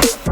Yeah.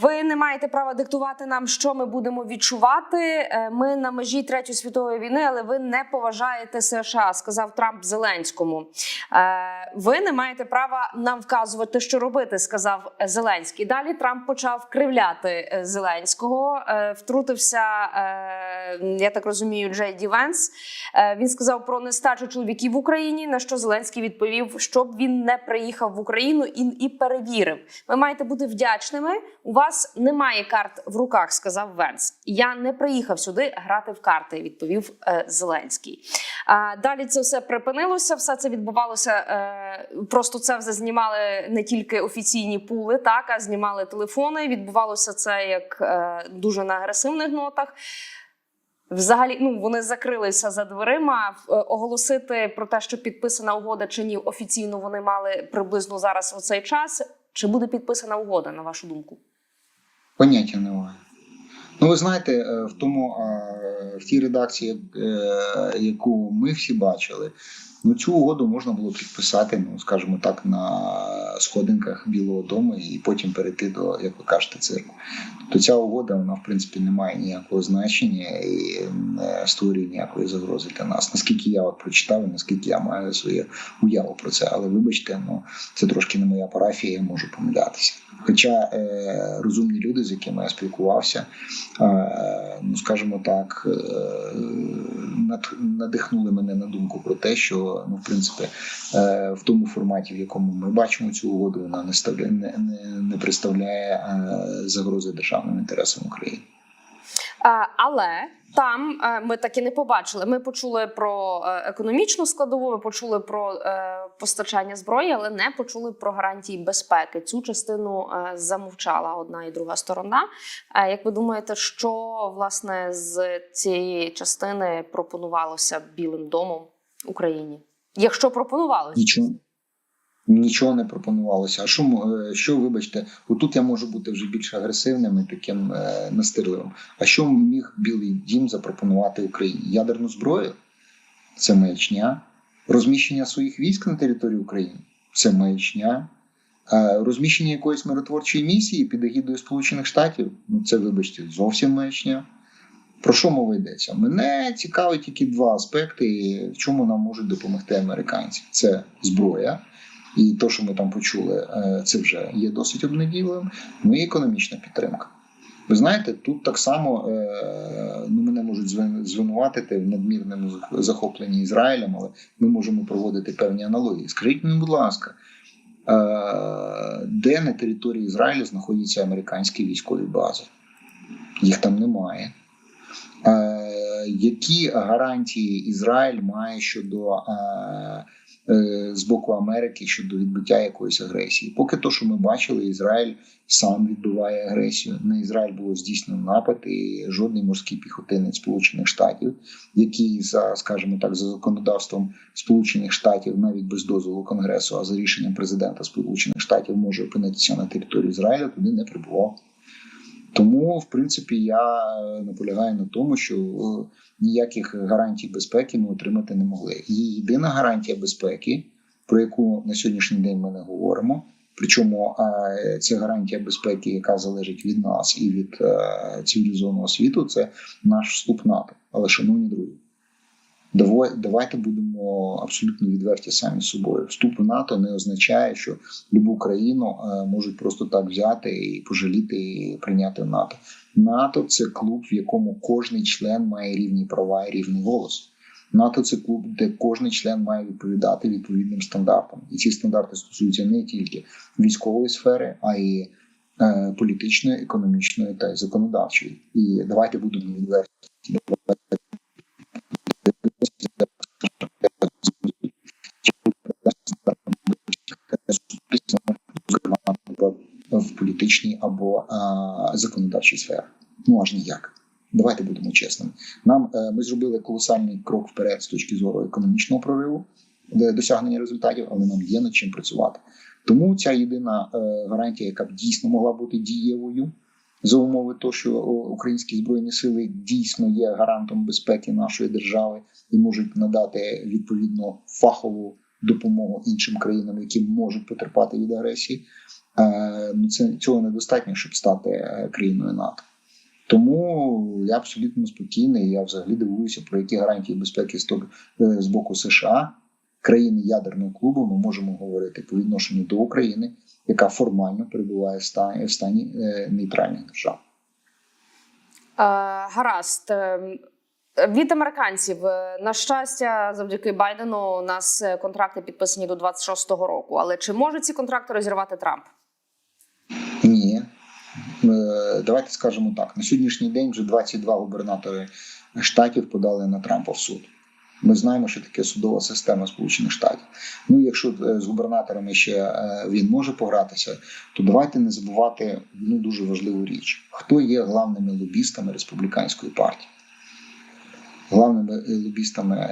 Ви не маєте права диктувати нам, що ми будемо відчувати. Е, Ми на межі третьої світової війни, але ви не поважаєте США, сказав Трамп Зеленському. Е, Ви не маєте права нам вказувати, що робити, сказав Зеленський. Далі Трамп почав кривляти е, Зеленського. Е, Втрутився, е, я так розумію, Джей Ді Венс. Е, Він сказав про нестачу чоловіків в Україні. На що Зеленський відповів, щоб він не приїхав в Україну і перевірив. Ви маєте бути вдячними. У вас немає карт в руках, сказав Венс. Я не приїхав сюди грати в карти, відповів е, Зеленський. А далі це все припинилося. Все це відбувалося. Е, просто це вже знімали не тільки офіційні пули, так а знімали телефони. Відбувалося це як е, дуже на агресивних нотах. Взагалі, ну вони закрилися за дверима. Е, Оголосити про те, що підписана угода чи ні, офіційно вони мали приблизно зараз у цей час. Чи буде підписана угода, на вашу думку? Поняття немає. Ну, ви знаєте, е, в тому в тій редакції, е, яку ми всі бачили, ну цю угоду можна було підписати, ну скажімо так, на сходинках Білого Дому і потім перейти до, як ви кажете, цирку. Тобто ця угода, вона в принципі не має ніякого значення і не створює ніякої загрози для нас. Наскільки я от прочитав, і наскільки я маю свою уяву про це. Але вибачте, ну це трошки не моя парафія, я можу помилятися. Хоча е, розумні люди, з якими я спілкувався, е, ну скажімо так, е, надихнули мене на думку про те, що ну, в принципі, в тому форматі, в якому ми бачимо цю угоду, вона не ставля, не, не, не представляє загрози державним інтересам України. А, але там е, ми так і не побачили. Ми почули про е, економічну складову, ми почули про е, постачання зброї, але не почули про гарантії безпеки. Цю частину е, замовчала одна і друга сторона. Е, як ви думаєте, що власне з цієї частини пропонувалося Білим домом Україні? Якщо пропонувалося, Нічого. Нічого не пропонувалося. А що, е, що вибачте, отут я можу бути вже більш агресивним і таким е, настирливим. А що міг Білий Дім запропонувати Україні? Ядерну зброю? Це маячня. Розміщення своїх військ на території України це маячня. Розміщення якоїсь миротворчої місії під егідою Сполучених Штатів ну це, вибачте, зовсім маячня. Про що мова йдеться? Мене цікавить тільки два аспекти, в чому нам можуть допомогти американці: це зброя, і то, що ми там почули, е, це вже є досить обнадійливим. Ну і економічна підтримка. Ви знаєте, тут так само е, ну, мене можуть звинуватити в надмірному захопленні Ізраїлем, але ми можемо проводити певні аналогії. Скажіть мені, будь ласка, е, де на території Ізраїлю знаходяться американські військові бази? Їх там немає. Які гарантії Ізраїль має щодо з боку Америки щодо відбиття якоїсь агресії? Поки то, що ми бачили, Ізраїль сам відбиває агресію. На Ізраїль було здійснено напад, і жодний морський піхотинець Сполучених Штатів, який за, скажімо так, за законодавством Сполучених Штатів, навіть без дозволу Конгресу, а за рішенням президента Сполучених Штатів може опинитися на території Ізраїля, туди не прибував. Тому, в принципі, я е, наполягаю на тому, що е, ніяких гарантій безпеки ми отримати не могли. І єдина гарантія безпеки, про яку на сьогоднішній день ми не говоримо. Причому ця це гарантія безпеки, яка залежить від нас і від е, цивілізованого світу, це наш вступ НАТО. Але, шановні друзі, давайте будемо абсолютно відверті самі з собою. Вступ в НАТО не означає, що любу країну е, можуть просто так взяти і пожаліти і прийняти в НАТО. НАТО це клуб, в якому кожний член має рівні права і рівний голос. НАТО це клуб, де кожен член має відповідати відповідним стандартам, і ці стандарти стосуються не тільки військової сфери, а й е, політичної, економічної та й законодавчої. І давайте будемо відверті. в політичній або законодавчій сфері. Ну аж ніяк. Давайте будемо чесними. Нам е, ми зробили колосальний крок вперед з точки зору економічного прориву, досягнення результатів, але нам є над чим працювати. Тому ця єдина е, гарантія, яка б дійсно могла бути дієвою, за умови того, що українські збройні сили дійсно є гарантом безпеки нашої держави і можуть надати відповідно фахову допомогу іншим країнам, які можуть потерпати від агресії. Е, Ну, це цього недостатньо, щоб стати е, країною НАТО. Тому я абсолютно спокійний. Я взагалі дивуюся, про які гарантії безпеки е, з боку США, країни ядерного клубу, ми можемо говорити по відношенню до України, яка формально перебуває в стані, нейтральних держав. Гаразд. Е, Від американців, на щастя, завдяки Байдену, у нас контракти підписані до 26-го року. Але чи може ці контракти розірвати Трамп? Давайте скажемо так: на сьогоднішній день вже 22 губернатори штатів подали на Трампа в суд. Ми знаємо, що таке судова система Сполучених Штатів. Ну, якщо е, з губернаторами ще е, він може погратися, то давайте не забувати ну, дуже важливу річ: хто є главними лобістами республіканської партії. Главними е, лобістами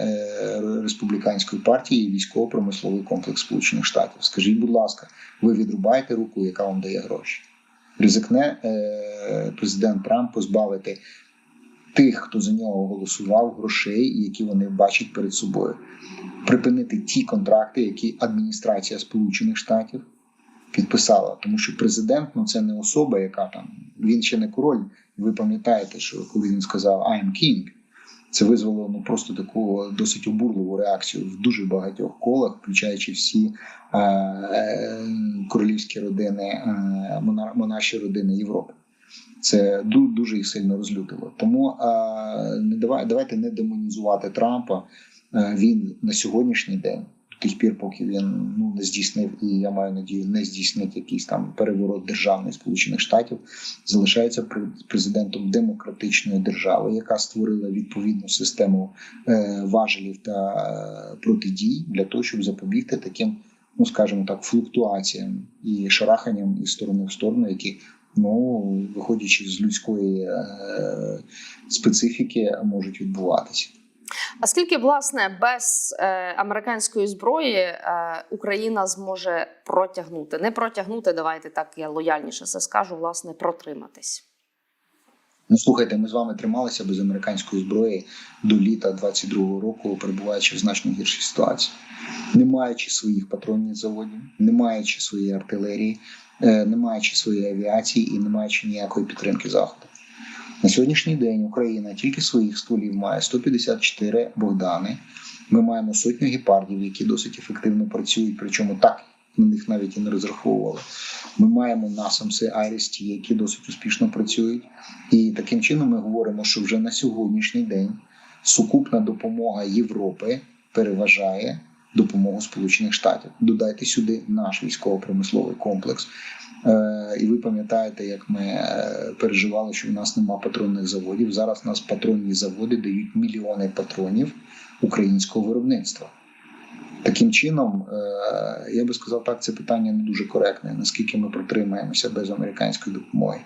республіканської партії є військово-промисловий комплекс Сполучених Штатів. Скажіть, будь ласка, ви відрубаєте руку, яка вам дає гроші? Ризикне е, президент Трамп позбавити тих, хто за нього голосував, грошей, які вони бачать перед собою, припинити ті контракти, які адміністрація Сполучених Штатів підписала. Тому що президент ну це не особа, яка там він ще не король. Ви пам'ятаєте, що коли він сказав «I am king», це визвало ну просто таку досить обурливу реакцію в дуже багатьох колах, включаючи всі е, е, королівські родини, е, монар- монарші родини Європи. Це дуже їх сильно розлютило. Тому е, не давайте не демонізувати Трампа. Е, він на сьогоднішній день, до тих пір, поки він ну не здійснив, і я маю надію, не здійснить якийсь там переворот державний Сполучених Штатів, залишається пр- президентом демократичної держави, яка створила відповідну систему е, важелів та е, протидій для того, щоб запобігти таким, ну скажімо так, флуктуаціям і шараханням із сторони в сторону, які ну виходячи з людської е, специфіки, можуть відбуватися. А скільки власне без е, американської зброї е, Україна зможе протягнути? Не протягнути, давайте так я лояльніше це скажу, власне, протриматись. Ну слухайте, ми з вами трималися без американської зброї до літа 22-го року, перебуваючи в значно гіршій ситуації, не маючи своїх патронних заводів, не маючи своєї артилерії, е, не маючи своєї авіації і не маючи ніякої підтримки заходу. На сьогоднішній день Україна тільки своїх стволів має 154 Богдани. Ми маємо сотню гепардів, які досить ефективно працюють, причому так на них навіть і не розраховували. Ми маємо насамси Айрісті, які досить успішно працюють. І таким чином ми говоримо, що вже на сьогоднішній день сукупна допомога Європи переважає допомогу Сполучених Штатів. Додайте сюди наш військово-промисловий комплекс. Е, І ви пам'ятаєте, як ми е, переживали, що в нас нема патронних заводів. Зараз у нас патронні заводи дають мільйони патронів українського виробництва. Таким чином, е, я би сказав, так це питання не дуже коректне. Наскільки ми протримаємося без американської допомоги?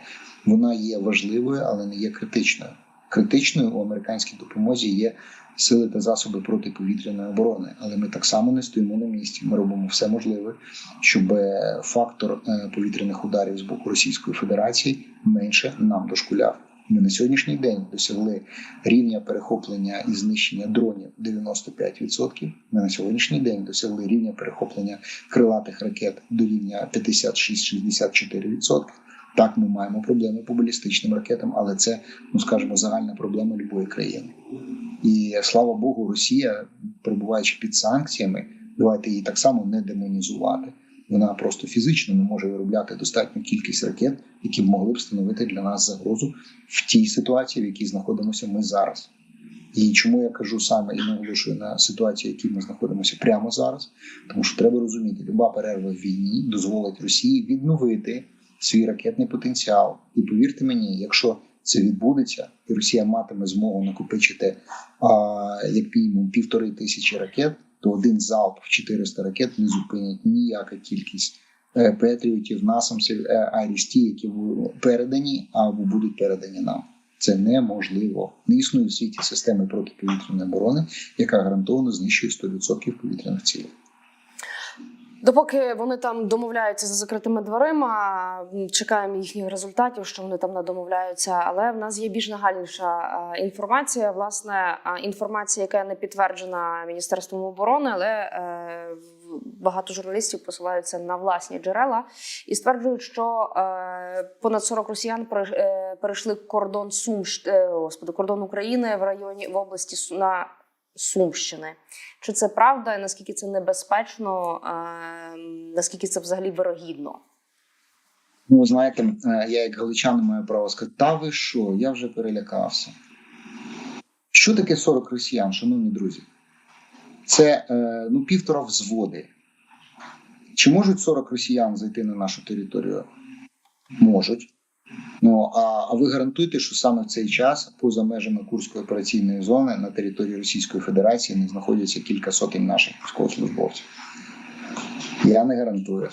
Вона є важливою, але не є критичною. Критичною у американській допомозі є сили та засоби протиповітряної оборони, але ми так само не стоїмо на місці. Ми робимо все можливе, щоб е, фактор е, повітряних ударів з боку Російської Федерації менше нам дошкуляв. Ми на сьогоднішній день досягли рівня перехоплення і знищення дронів 95%. Ми на сьогоднішній день досягли рівня перехоплення крилатих ракет до рівня 56-64%. Так, ми маємо проблеми по балістичним ракетам, але це, ну скажімо, загальна проблема любої країни. І слава Богу, Росія, перебуваючи під санкціями, давайте її так само не демонізувати. Вона просто фізично не може виробляти достатню кількість ракет, які б могли б становити для нас загрозу в тій ситуації, в якій знаходимося ми зараз. І чому я кажу саме і наголошую на ситуації, в якій ми знаходимося прямо зараз, тому що треба розуміти, люба перерва в війні дозволить Росії відновити свій ракетний потенціал. І повірте мені, якщо це відбудеться, і Росія матиме змогу накопичити а, як мінімум півтори тисячі ракет, то один залп в 400 ракет не зупинить ніяка кількість е, петріотів, насамсів, е, Айрісті, які були передані або будуть передані нам. Це неможливо. Не існує в світі системи протиповітряної оборони, яка гарантовано знищує 100% повітряних цілей. Допоки вони там домовляються за закритими дверима, чекаємо їхніх результатів, що вони там не домовляються. Але в нас є більш нагальніша е, інформація. Власне, е, інформація, яка не підтверджена Міністерством оборони, але е, багато журналістів посилаються на власні джерела і стверджують, що понад 40 росіян пере- перейшли кордон Сумщ, е, господи, кордон України в районі в області на Сумщини. Чи це правда? Наскільки це небезпечно? Наскільки це взагалі вирогідно? Ну, знаєте, е, я як галичанин маю право сказати, та ви що, я вже перелякався. Що таке 40 росіян, шановні друзі? Це е, ну, півтора взводи. Чи можуть 40 росіян зайти на нашу територію? Можуть. Ну, а, ви гарантуєте, що саме в цей час, поза межами Курської операційної зони, на території Російської Федерації не знаходяться кілька сотень наших військовослужбовців? Я не гарантую.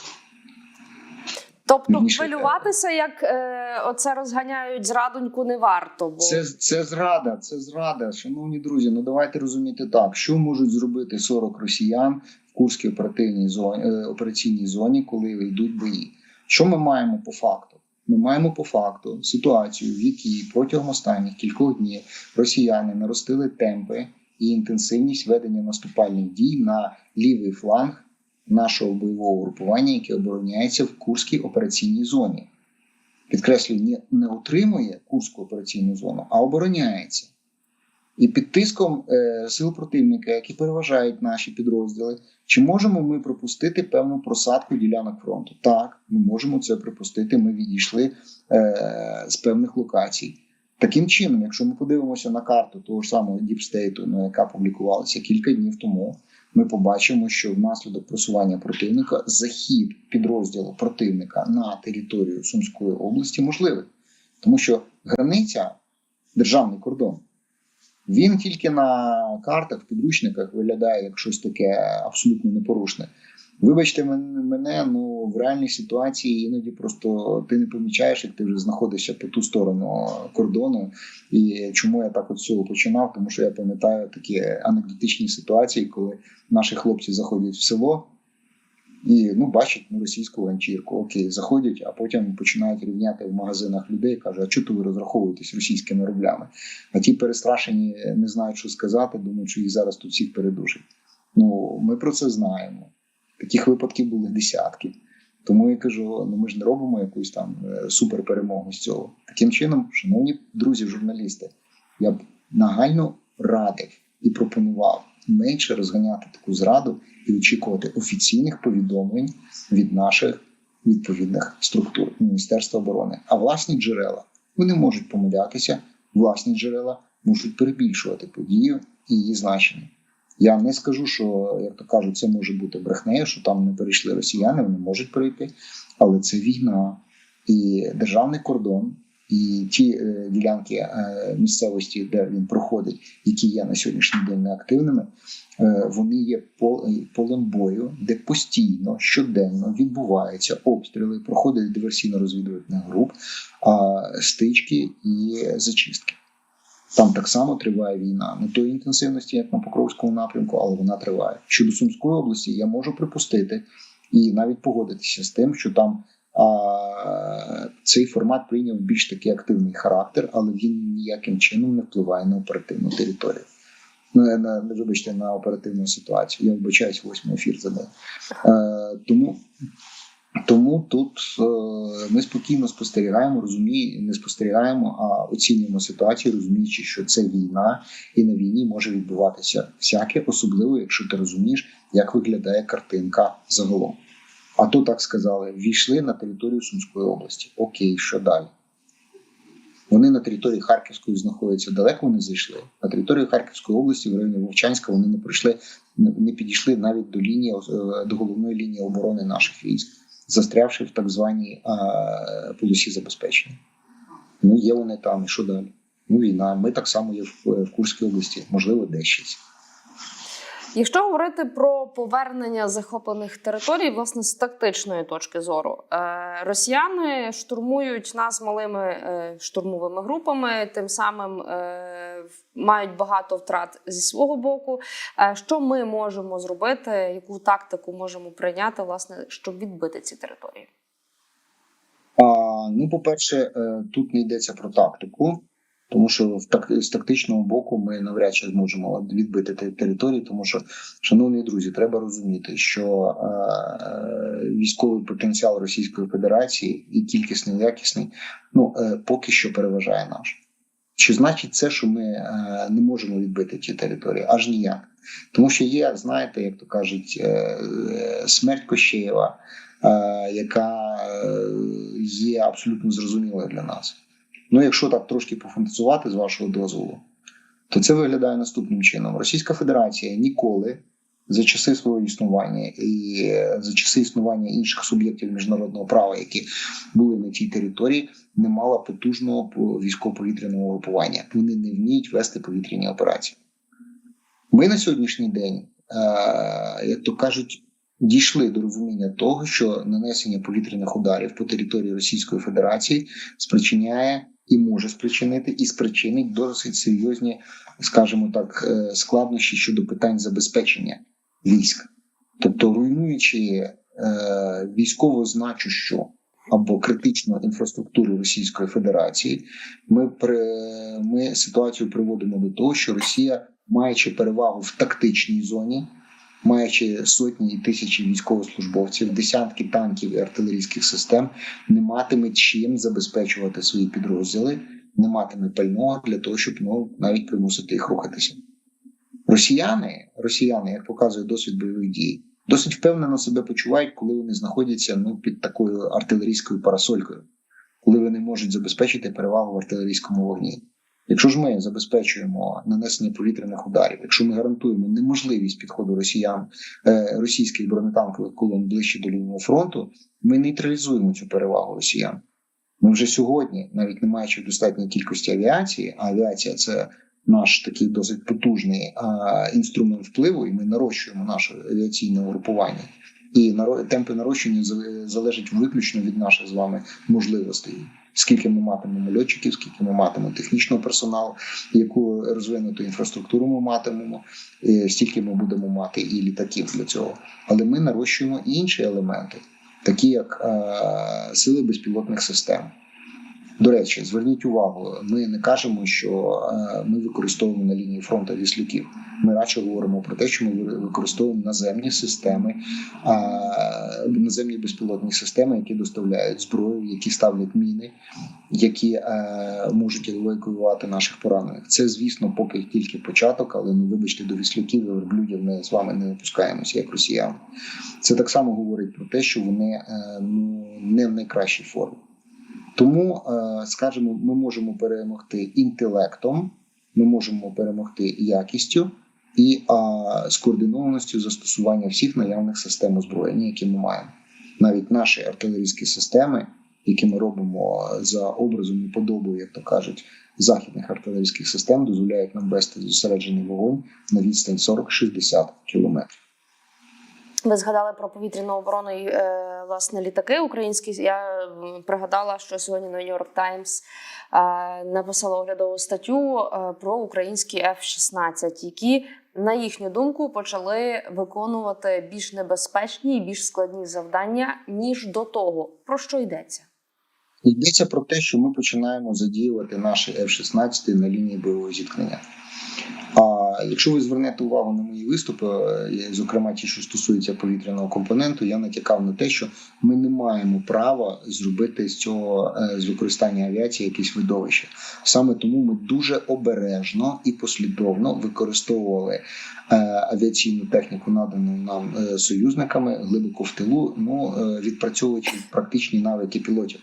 Тобто хвилюватися, як е, оце розганяють зрадоньку, не варто. Бо Це, це зрада, це зрада. Шановні друзі, ну давайте розуміти так, що можуть зробити 40 росіян в Курській оперативній зоні, е, операційній зоні, коли йдуть бої. Що ми маємо по факту? Ми маємо по факту ситуацію, в якій протягом останніх кількох днів росіяни наростили темпи і інтенсивність ведення наступальних дій на лівий фланг нашого бойового групування, яке обороняється в Курській операційній зоні підкреслюю, не, не утримує Курську операційну зону, а обороняється. І під тиском е, сил противника, які переважають наші підрозділи, чи можемо ми пропустити певну просадку ділянок фронту? Так, ми можемо це припустити. Ми відійшли е, з певних локацій. Таким чином, якщо ми подивимося на карту того ж самого Діпстейту, ну, яка публікувалася кілька днів тому, ми побачимо, що внаслідок просування противника захід підрозділу противника на територію Сумської області можливий, тому що границя, державний кордон, він тільки на картах, підручниках виглядає як щось таке абсолютно непорушне. Вибачте мене, ну в реальній ситуації іноді просто ти не помічаєш, як ти вже знаходишся по ту сторону кордону. І чому я так от цього починав? Тому що я пам'ятаю такі анекдотичні ситуації, коли наші хлопці заходять в село і ну бачать ну, російську ганчірку. Окей, заходять, а потім починають рівняти в магазинах людей. кажуть, а чого ви розраховуєтесь російськими рублями? А ті перестрашені не знають, що сказати, думають, що їх зараз тут всіх передушать. Ну ми про це знаємо. Таких випадків були десятки. Тому я кажу: ну ми ж не робимо якусь там е, суперперемогу з цього. Таким чином, шановні друзі, журналісти, я б нагально радив і пропонував менше розганяти таку зраду і очікувати офіційних повідомлень від наших відповідних структур Міністерства оборони. А власні джерела вони можуть помилятися, власні джерела можуть перебільшувати подію і її значення. Я не скажу, що як то кажуть, це може бути брехнею, що там не перейшли росіяни, вони можуть прийти, але це війна і державний кордон, і ті е, ділянки е, місцевості, де він проходить, які є на сьогоднішній день неактивними, е, вони є пол- полем бою, де постійно щоденно відбуваються обстріли, проходять диверсійно-розвідувальних груп, стички і зачистки. Там так само триває війна, не тої інтенсивності, як на Покровському напрямку, але вона триває. Щодо Сумської області, я можу припустити і навіть погодитися з тим, що там цей формат прийняв більш такий активний характер, але він ніяким чином не впливає на оперативну територію. Ну, на, на, вибачте на оперативну ситуацію. Я вибачаюсь, восьмий ефір за день. Е, тому тому тут е, ми спокійно спостерігаємо, розуміємо, не спостерігаємо, а оцінюємо ситуацію, розуміючи, що це війна, і на війні може відбуватися всяке, особливо, якщо ти розумієш, як виглядає картинка загалом. А то так сказали: війшли на територію Сумської області. Окей, що далі? Вони на території Харківської знаходяться далеко. Вони зайшли. На території Харківської області, в районі Вовчанська, вони не пройшли, не підійшли навіть до лінії е, до головної лінії оборони наших військ, застрявши в так званій а, полосі забезпечення. Ну є вони там, і що далі? Ну війна. Ми так само є в, в Курській області, можливо, десь щось. Якщо говорити про повернення захоплених територій, власне, з тактичної точки зору, е, росіяни штурмують нас малими е, штурмовими групами, тим самим е, мають багато втрат зі свого боку. Що ми можемо зробити? Яку тактику можемо прийняти, власне, щоб відбити ці території? А, ну, по-перше, е, тут не йдеться про тактику, Тому що в так з тактичного боку ми навряд чи зможемо відбити те- території, тому що, шановні друзі, треба розуміти, що е, е, військовий потенціал Російської Федерації і кількісний, і якісний, ну е, поки що переважає наш. Чи значить це, що ми е, не можемо відбити ті території? Аж ніяк. Тому що є, знаєте, як то кажуть, е, смерть Кощеєва, е, яка є абсолютно зрозумілою для нас. Ну, якщо так трошки пофантазувати з вашого дозволу, то це виглядає наступним чином: Російська Федерація ніколи за часи свого існування і е, за часи існування інших суб'єктів міжнародного права, які були на тій території, не мала потужного по- військово-повітряного групування. Вони не вміють вести повітряні операції. Ми на сьогоднішній день, е, як то кажуть, дійшли до розуміння того, що нанесення повітряних ударів по території Російської Федерації спричиняє і може спричинити, і спричинить досить серйозні, скажімо так, е, складнощі щодо питань забезпечення військ, тобто руйнуючи е, військово значущу або критичну інфраструктуру Російської Федерації, ми при ми ситуацію приводимо до того, що Росія, маючи перевагу в тактичній зоні, маючи сотні і тисячі військовослужбовців, десятки танків і артилерійських систем, не матиме чим забезпечувати свої підрозділи, не матиме пального для того, щоб ну, навіть примусити їх рухатися. Росіяни, росіяни, як показує досвід бойових дій, досить впевнено себе почувають, коли вони знаходяться ну, під такою артилерійською парасолькою, коли вони можуть забезпечити перевагу в артилерійському вогні. Якщо ж ми забезпечуємо нанесення повітряних ударів, якщо ми гарантуємо неможливість підходу росіян е, російських бронетанкових колон ближче до лінії фронту, ми нейтралізуємо цю перевагу росіян. Ми вже сьогодні, навіть не маючи достатньої кількості авіації, а авіація це наш такий досить потужний а, інструмент впливу, і ми нарощуємо наше авіаційне угрупування. І темпи нарощення за- залежать виключно від наших з вами можливостей. Скільки ми матимемо льотчиків, скільки ми матимемо технічного персоналу, яку розвинуту інфраструктуру ми матимемо, е, стільки ми будемо мати і літаків для цього. Але ми нарощуємо інші елементи, такі як е, сили безпілотних систем. До речі, зверніть увагу, ми не кажемо, що е, ми використовуємо на лінії фронту віслюків. Ми радше говоримо про те, що ми ви- використовуємо наземні системи, наземні безпілотні системи, які доставляють зброю, які ставлять міни, які е, можуть евакуювати наших поранених. Це, звісно, поки тільки початок, але ну вибачте, до віслюків і верблюдів ми з вами не опускаємося як росіяни. Це так само говорить про те, що вони е, ну не в найкращій формі. Тому, е, скажімо, ми можемо перемогти інтелектом, ми можемо перемогти якістю і а, скоординованістю застосування всіх наявних систем озброєння, які ми маємо. Навіть наші артилерійські системи, які ми робимо за образом і подобою, як то кажуть, західних артилерійських систем, дозволяють нам вести зосереджений вогонь на відстань 40-60 кілометрів. Ви згадали про повітряну оборону і е, власне літаки українські. Я пригадала, що сьогодні на Нью-Йорк Таймс е, написала оглядову статтю е, про українські F-16, які, на їхню думку, почали виконувати більш небезпечні і більш складні завдання ніж до того. Про що йдеться? Йдеться про те, що ми починаємо задіювати наші F-16 на лінії бойового зіткнення. Якщо ви звернете увагу на мої виступи, е, зокрема ті, що стосуються повітряного компоненту, я натякав на те, що ми не маємо права зробити з цього е, з використання авіації якесь видовище. Саме тому ми дуже обережно і послідовно використовували е, авіаційну техніку, надану нам союзниками глибоко в тилу, ну відпрацьовуючи практичні навики пілотів.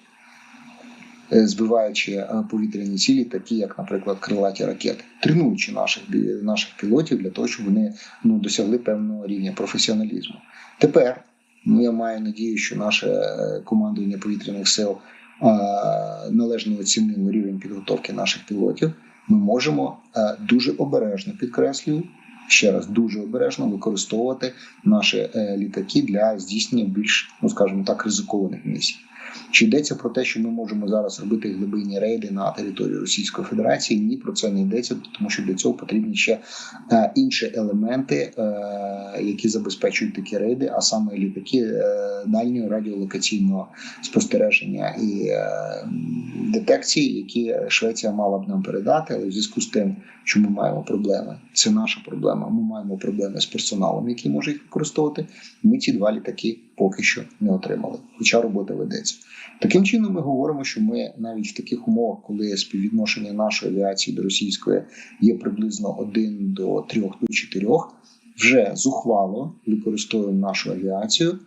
Е, Збиваючи е, повітряні цілі, такі як, наприклад, крилаті ракети, тренуючи наших наших пілотів для того, щоб вони ну досягли певного рівня професіоналізму. Тепер ну я маю надію, що наше е, командування повітряних сил належно оцінило рівень підготовки наших пілотів. Ми можемо дуже обережно підкреслюю. Ще раз дуже обережно використовувати наші літаки для здійснення більш, ну скажімо так, ризикованих місій. Чи йдеться про те, що ми можемо зараз робити глибинні рейди на території Російської Федерації? Ні, про це не йдеться, тому що для цього потрібні ще е, інші елементи, е, які забезпечують такі рейди, а саме літаки е, дальнього радіолокаційного спостереження і детекції, які Швеція мала б нам передати, але в зв'язку з тим, що ми маємо проблеми, це наша проблема. Ми маємо проблеми з персоналом, який може їх використовувати. Ми ці два літаки поки що не отримали, хоча робота ведеться. Таким чином, ми говоримо, що ми навіть в таких умовах, коли співвідношення нашої авіації до російської є приблизно 1 до 3 до 4, вже зухвало використовуємо нашу авіацію,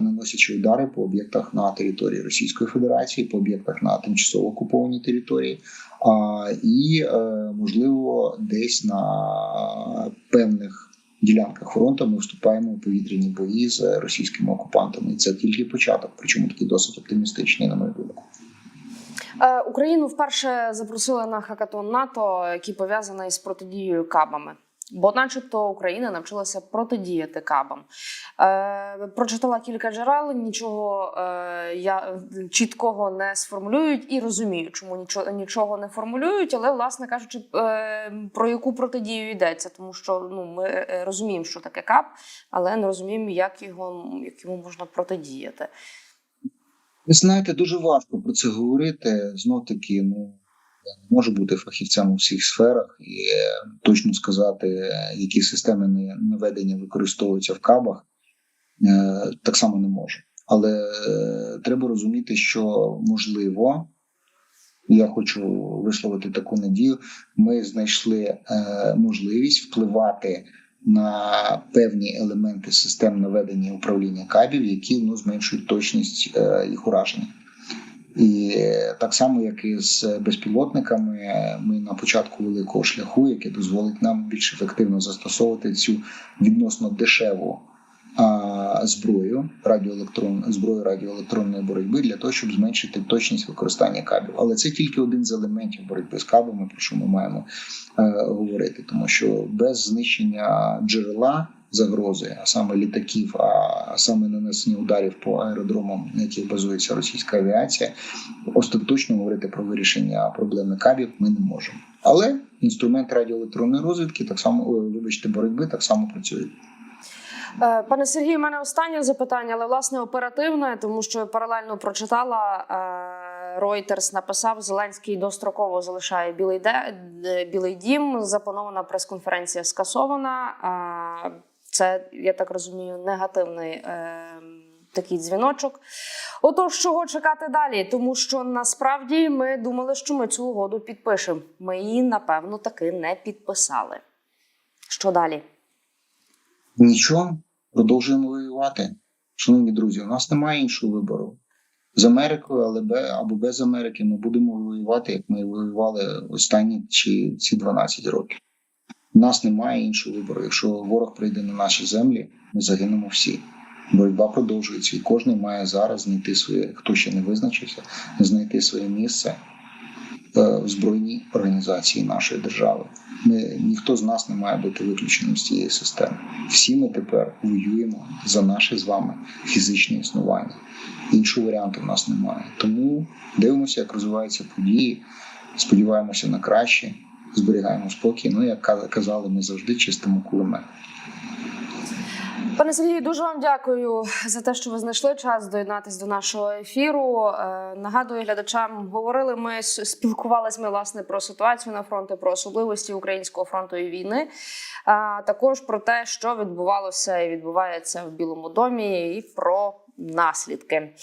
наносячи удари по об'єктах на території Російської Федерації, по об'єктах на тимчасово окупованій території, а, і е, можливо десь на певних ділянках фронту ми вступаємо у повітряні бої з російськими окупантами. І це тільки початок, причому такий досить оптимістичний, на мою думку. Е, Україну вперше запросили на хакатон НАТО, який пов'язаний з протидією кабами. Бо, начебто, Україна навчилася протидіяти кабам. Е, прочитала кілька джерел, нічого е, я чіткого не сформулюють і розумію, чому нічого, нічого не формулюють. Але, власне кажучи, е, про яку протидію йдеться, тому що ну ми е, розуміємо, що таке кап, але не розуміємо, як його як йому можна протидіяти. Ви знаєте, дуже важко про це говорити. Знов таки, ну я не можу бути фахівцем у всіх сферах і е, точно сказати, які системи наведення використовуються в кабах, е, так само не можу. Але е, треба розуміти, що можливо, я хочу висловити таку надію. Ми знайшли можливість впливати на певні елементи систем наведення управління кабів, які ну, зменшують точність їх ураження. І так само, як і з безпілотниками, ми на початку великого шляху, який дозволить нам більш ефективно застосовувати цю відносно дешеву зброю радіоелектрон зброю радіоелектронної боротьби для того, щоб зменшити точність використання кабів. Але це тільки один з елементів боротьби з кабами, про що ми маємо е, говорити, тому що без знищення джерела загрози, а саме літаків, а саме нанесення ударів по аеродромам, на яких базується російська авіація, остаточно говорити про вирішення проблеми кабів ми не можемо. Але інструмент радіоелектронної розвідки так само, вибачте, боротьби так само працює. Е, Пане Сергію, у мене останнє запитання, але власне оперативне, тому що паралельно прочитала. е, Reuters написав, Зеленський достроково залишає Білий, де, Білий Дім. Запланована прес-конференція скасована. Це, я так розумію, негативний е, такий дзвіночок. Отож, чого чекати далі? Тому що насправді ми думали, що ми цю угоду підпишемо. Ми її, напевно, таки не підписали. Що далі? Нічого, продовжуємо воювати. Шановні друзі, у нас немає іншого вибору. З Америкою, але або без Америки ми будемо воювати, як ми воювали останні чи ці 12 років. У нас немає іншого вибору. Якщо ворог прийде на наші землі, ми загинемо всі. Боротьба продовжується, і кожен має зараз знайти своє, хто ще не визначився, знайти своє місце е, в збройній організації нашої держави. Ми ніхто з нас не має бути виключеним з цієї системи. Всі ми тепер воюємо за наше з вами фізичне існування. Іншого варіанту в нас немає. Тому дивимося, як розвиваються події. Сподіваємося на краще, зберігаємо спокій. Ну як каз- казали, ми завжди чистимо кулемет. Пане Сергію, дуже вам дякую за те, що ви знайшли час доєднатись до нашого ефіру. Е, Нагадую глядачам, говорили ми спілкувалися ми власне про ситуацію на фронті, про особливості українського фронту і війни, а також про те, що відбувалося і відбувається в Білому домі, і про наслідки.